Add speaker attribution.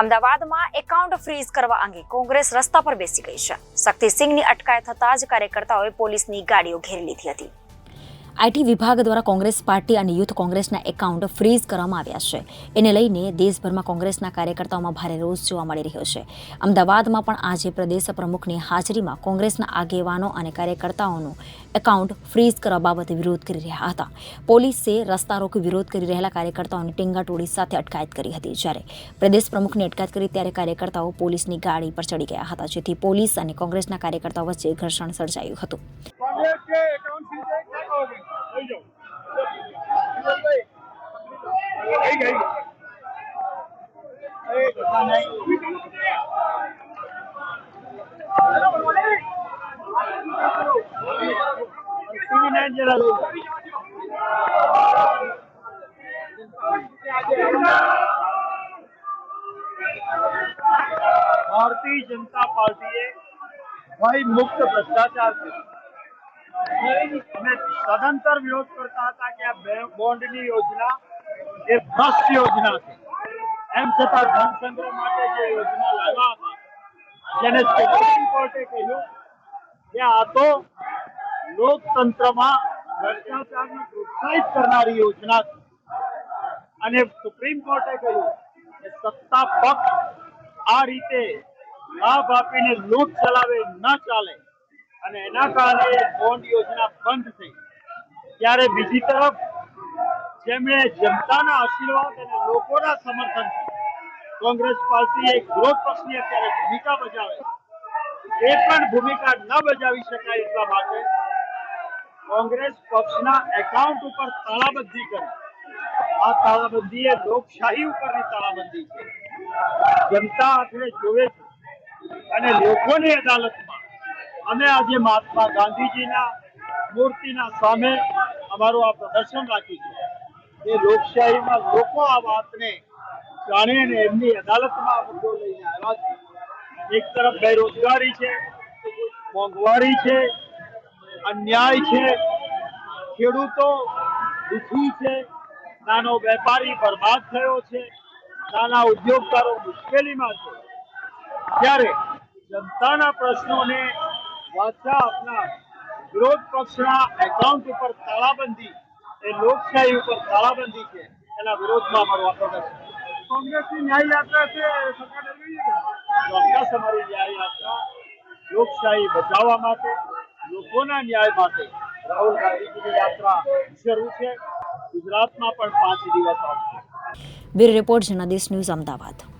Speaker 1: અમદાવાદમાં account fridge કરવા અંગે કોંગ્રેસ રસ્તા પર બેસી ગઈ છે. શક્તિસિંહની અટકાયત થતાં જ કાર્યકર્તાઓએ પોલીસની ગાડીઓ ઘેરી લીધી હતી. આઈટી વિભાગ દ્વારા કોંગ્રેસ પાર્ટી અને યુથ કોંગ્રેસના એકાઉન્ટ ફ્રીઝ કરવામાં આવ્યા છે. એને લઈને દેશભરમાં કોંગ્રેસના કાર્યકર્તાઓમાં ભારે રોષ જોવા મળી રહ્યો છે. અમદાવાદમાં પણ આજે પ્રદેશ પ્રમુખની હાજરીમાં કોંગ્રેસના આગેવાનો અને કાર્યકર્તાઓનું એકાઉન્ટ ફ્રીઝ કરવા બાબતે વિરોધ કરી રહ્યા હતા. પોલીસે રસ્તા રોકી વિરોધ કરી રહેલા કાર્યકર્તાઓની ટીંગાટોળી સાથે અટકાયત કરી હતી. જ્યારે પ્રદેશ પ્રમુખની અટકાયત કરી ત્યારે કાર્યકર્તાઓ પોલીસની ગાડી પર ચડી ગયા હતા, જેથી પોલીસ અને કોંગ્રેસના કાર્યકર્તાઓ વચ્ચે ઘર્ષણ સર્જાયું હતું.
Speaker 2: भारतीय जनता पार्टी है। भाई, मुक्त भ्रष्टाचार से मैं सदंतर विरोध करता था कि बॉन्डनी योजना, ये भ्रष्ट योजना थी એમ છતાં ધનસંગ્રહ માટે જે યોજના લાવ્યા હતા, જેને સુપ્રીમ કોર્ટે કહ્યું કે આ તો લોકતંત્રમાં ભ્રષ્ટાચારને પ્રોત્સાહિત કરનારી યોજના. છે અને સુપ્રીમ કોર્ટે કહ્યું કે સત્તા પક્ષ આ રીતે લાભ આપીને લૂંટ ચલાવે ન ચાલે. અને એના કારણે બોન્ડ યોજના બંધ થઈ. ત્યારે બીજી તરફ જેમણે જનતાના આશીર્વાદ અને લોકોના સમર્થનથી કોંગ્રેસ પાર્ટી એક વિરોધ પક્ષની અત્યારે ભૂમિકા બજાવે એ પણ ભૂમિકા ન બજાવી શકાય એટલા માટે કોંગ્રેસ પક્ષના એકાઉન્ટ ઉપર તાળાબંધી કરી. આ તાળાબંધી એ લોકશાહી ઉપરની તાળાબંધી છે. જનતા આખરે જોવે છે અને લોકોની અદાલતમાં અમે આજે મહાત્મા ગાંધીજીના મૂર્તિના સામે અમારું આ પ્રદર્શન રાખ્યું છે. એ લોકશાહીમાં લોકો આ વાતને જાણે અને એમની અદાલતમાં આ મુદ્દો લઈને આવ્યા છે. એક તરફ બેરોજગારી છે, મોંઘવારી છે, અન્યાય છે, ખેડૂતો દુઃખી છે, નાનો વેપારી બરબાદ થયો છે, નાના ઉદ્યોગકારો મુશ્કેલીમાં છે. ત્યારે જનતાના પ્રશ્નોને વાચા આપનાર વિરોધ પક્ષના એકાઉન્ટ ઉપર તાળાબંધી એ લોકશાહી ઉપર તાળાબંધી છે એના વિરોધમાં અમારું આ પ્રદર્શન કોંગ્રેસની ન્યાય યાત્રા છે સરકાર ચોક્કસ અમારી ન્યાય યાત્રા લોકશાહી બચાવવા માટે લોકોના ન્યાય માટે રાહુલ ગાંધીજીની યાત્રા શરૂ છે. ગુજરાતમાં પણ પાંચ દિવસ આવશે.
Speaker 1: Bureau report Janadesh news Ahmedabad.